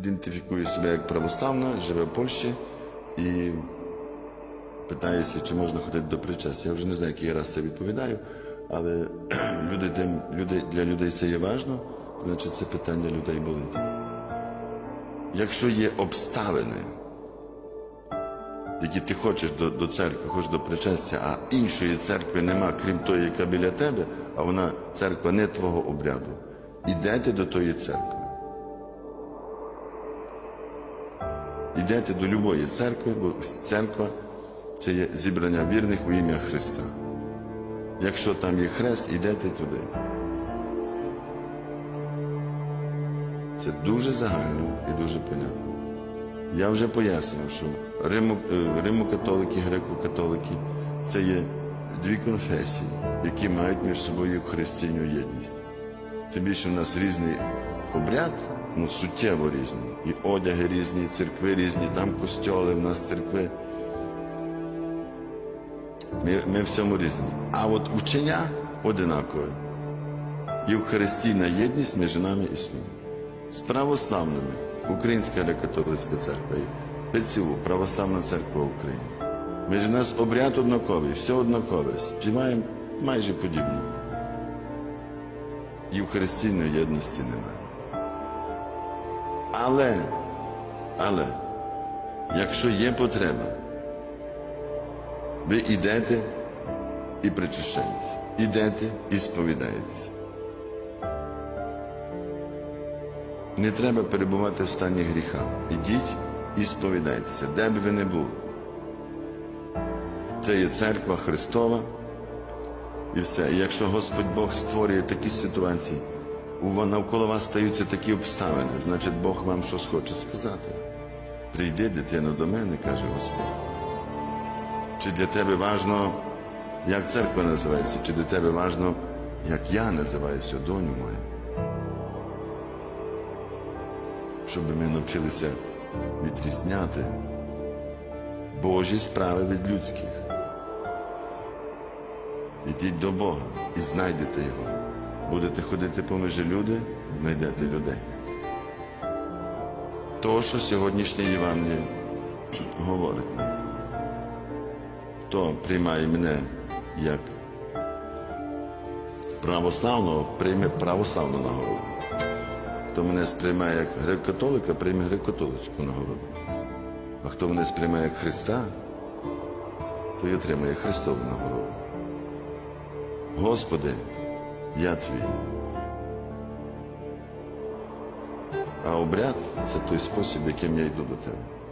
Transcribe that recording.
Ідентифікую себе як православна, живе в Польщі і питаюся, чи можна ходити до причастя. Я вже не знаю, який раз це відповідаю, але люди, люди, для людей це є важливо, значить це питання людей болить. Якщо є обставини, які ти хочеш до, до церкви, хочеш до причастя, а іншої церкви нема, крім тої, яка біля тебе, а вона церква не твого обряду, ідете до тої церкви. Йдете до любої церкви, бо церква це є зібрання вірних у ім'я Христа. Якщо там є хрест, йдете туди. Це дуже загально і дуже понятно. Я вже пояснював, що е, Римо-католики, греко-католики це є дві конфесії, які мають між собою християню єдність. Тим більше в нас різний обряд, ну суттєво різний. І одяги різні, і церкви різні, там костьоли, в нас церкви. Ми, ми в цьому різні. А от учення одинакове. Євхаристійна єдність між нами існує. З православними Українська греко-католицька церква, ПЦУ, Православна церква України. Між нас обряд однаковий, все однакове. Співаємо майже подібно. Євхаристійної єдності немає. Але, але, якщо є потреба, ви йдете і причащаєтеся, йдете і сповідаєтеся. Не треба перебувати в стані гріха. Ідіть і сповідайтеся, де б ви не були. Це є церква Христова і все. І якщо Господь Бог створює такі ситуації, навколо вас стаються такі обставини, значить Бог вам щось хоче сказати. Прийди, дитино, до мене, каже Господь. Чи для тебе важно, як церква називається, чи для тебе важно, як я називаюся, доню мою. Щоб ми навчилися відрізняти Божі справи від людських. Ідіть до Бога і знайдете Його. Будете ходити поміж люди, знайдете людей. То, що сьогоднішнє Євангеліє говорить нам. Хто приймає мене як православного, прийме православну нагороду. Хто мене сприймає як греко-католика, прийме греко-католицьку нагороду. А хто мене сприймає як Христа, то й отримає Христову нагороду. Господи, я твій. А обряд це той спосіб, яким я йду до тебе.